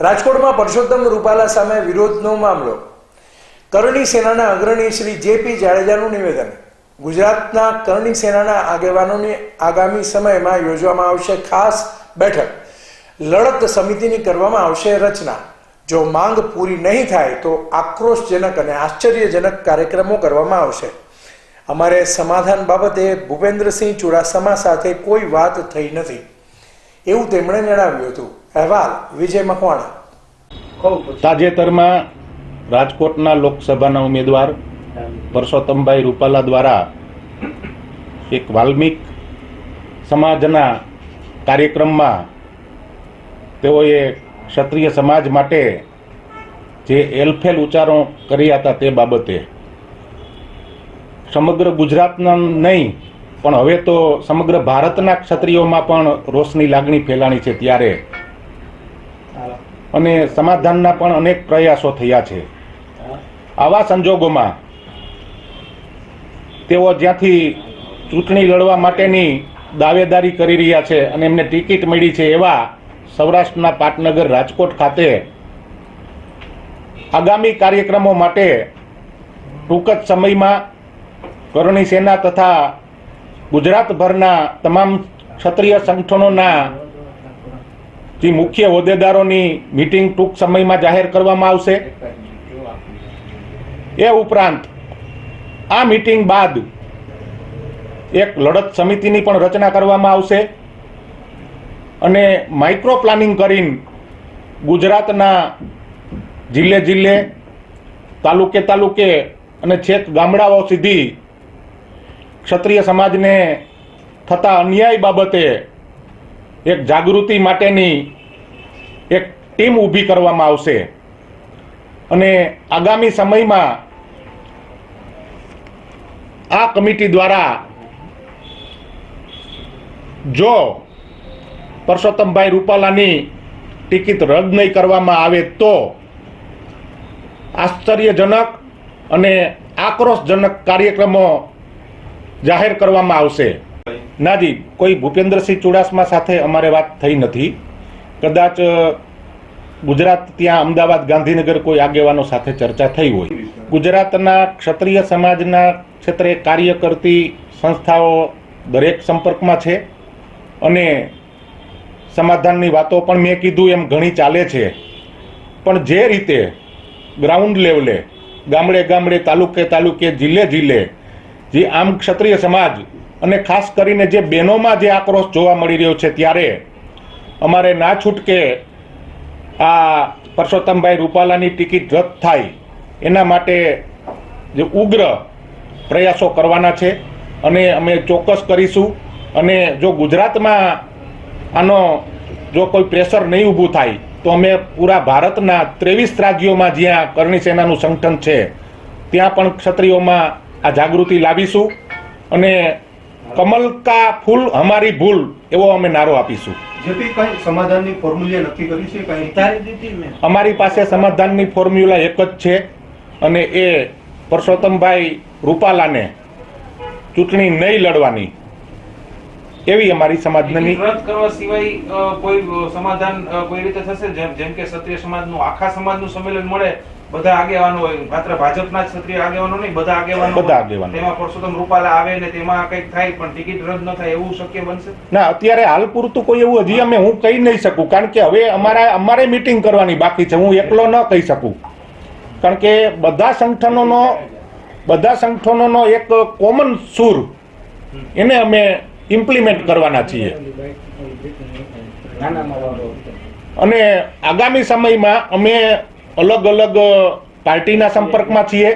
રાજકોટમાં પરસોત્તમ રૂપાલા સામે વિરોધનો મામલો. કરણી સેનાના અગ્રણી શ્રી જેપી જાડેજાનું નિવેદન. ગુજરાતના કરણી સેનાના આગેવાનોની આગામી સમયમાં યોજવામાં આવશે ખાસ બેઠક. લડત સમિતિની કરવામાં આવશે રચના. જો માંગ પૂરી નહીં થાય તો આક્રોશજનક અને આશ્ચર્યજનક કાર્યક્રમો કરવામાં આવશે. અમારે સમાધાન બાબતે ભૂપેન્દ્રસિંહ ચુડાસમા સાથે કોઈ વાત થઈ નથી. એવું તેમણે જણાવ્યું હતું. અહેવાલ વિજય મકવાણા. તાજેતરમાં રાજકોટના લોકસભાના ઉમેદવાર પરસોત્તમભાઈ રૂપાલા દ્વારા એક વાલ્મિક સમાજના કાર્યક્રમમાં તેઓએ ક્ષત્રિય સમાજ માટે જે એલફેલ ઉચ્ચારો કર્યા હતા તે બાબતે. સમગ્ર ગુજરાતના નહીં પણ હવે તો સમગ્ર ભારતના ક્ષત્રિયોમાં પણ રોષની લાગણી ફેલાણી છે ત્યારે અને સમાધાનના પણ અનેક પ્રયાસો થયા છે. આવા સંજોગોમાં તેઓ જ્યાંથી ચૂંટણી લડવા માટેની દાવેદારી કરી રહ્યા છે અને એમને ટિકિટ મળી છે એવા સૌરાષ્ટ્રના પાટનગર રાજકોટ ખાતે આગામી કાર્યક્રમો માટે ટૂંક જ સમયમાં કરણી સેના તથા ગુજરાતભરના તમામ ક્ષત્રિય સંગઠનોના જે, મુખ્ય હોદ્દેદારોની મીટિંગ ટૂંક સમયમાં જાહેર કરવામાં આવશે. એ ઉપરાંત, આ મીટિંગ બાદ એક લડત સમિતિની પણ રચના કરવામાં આવશે અને માઇક્રો પ્લાનિંગ કરીને ગુજરાતના જિલ્લે જિલ્લે, તાલુકે તાલુકે અને છેક ગામડાઓ સુધી ક્ષત્રિય સમાજને થતા અન્યાય બાબતે એક જાગૃતિ માટેની એક ટીમ ઊભી કરવામાં આવશે. અને આગામી સમયમાં આ કમિટી દ્વારા જો પરસોત્તમભાઈ રૂપાલાની ટિકિટ રદ નહીં કરવામાં આવે તો આશ્ચર્યજનક અને આક્રોશજનક કાર્યક્રમો જાહેર કરવામાં આવશે. નાજી કોઈ ભૂપેન્દ્રસિંહ ચુડાસમા સાથે અમારે વાત થઈ નથી. કદાચ ગુજરાત ત્યાં અમદાવાદ ગાંધીનગર કોઈ આગેવાનો સાથે ચર્ચા થઈ હોય. ગુજરાતના ક્ષત્રિય સમાજના ક્ષેત્રે કાર્ય કરતી સંસ્થાઓ દરેક સંપર્કમાં છે અને સમાધાનની વાતો પણ મેં કીધું, એમ ઘણી ચાલે છે. પણ જે રીતે ગ્રાઉન્ડ લેવલે ગામડે ગામડે, તાલુકે તાલુકે, જિલ્લે જિલ્લે જે આમ ક્ષત્રિય સમાજ અને ખાસ કરીને જે બહેનોમાં જે આક્રોશ જોવા મળી રહ્યો છે ત્યારે અમારે ના છૂટકે આ પરસોત્તમભાઈ રૂપાલાની ટિકિટ રદ થાય એના માટે જે ઉગ્ર પ્રયાસો કરવાના છે અને અમે ચોક્કસ કરીશું અને જો ગુજરાતમાં આનો જો કોઈ પ્રેશર નહીં ઊભું થાય તો અમે પૂરા ભારતના ત્રેવીસ રાજ્યોમાં જ્યાં કરણી સેનાનું સંગઠન છે, ત્યાં પણ ક્ષત્રિયોમાં આ જાગૃતિ લાવીશું અને કમલ કા ફૂલ હમારી ભૂલ એવો અમે નારો આપીશું. જેથી કઈ સમાધાનની ફોર્મ્યુલા નક્કી કરી છે કઈ અમારી પાસે સમાધાનની ફોર્મ્યુલા એક જ છે અને એ પરસોત્તમભાઈ રૂપાલાને ચૂંટણી નહીં લડવાની. એવી અમારી સમાજની રદ કરવા સિવાય કોઈ સમાધાન કોઈ રીતે થશે? જેમ જેમ કે ક્ષત્રિય સમાજનું આખા સમાજનું સંમેલન મળે બધા આગેવાનો હોય. માત્ર ભાજપના જ ક્ષત્રિય આગેવાનો નહીં બધા આગેવાનો બધા આગેવાનો. તેમાં પરસોત્તમ રૂપાલા આવે ને તેમાં કંઈક થાય પણ ટિકિટ રદ ન થાય એવું શક્ય બનશે? ના અત્યારે હાલ પૂરતું કોઈ એવું હજી અમે હું કહી નહીં શકું કારણ કે હવે અમારા અમારે મીટિંગ કરવાની બાકી છે. હું એકલો ન કહી શકું. કારણ કે બધા સંગઠનોનો બધા સંગઠનોનો એક કોમન સૂર એને અમે ઇમ્પ્લિમેન્ટ કરવાના છીએ. અને આગામી સમયમાં અમે અલગ અલગ પાર્ટીના સંપર્કમાં છીએ.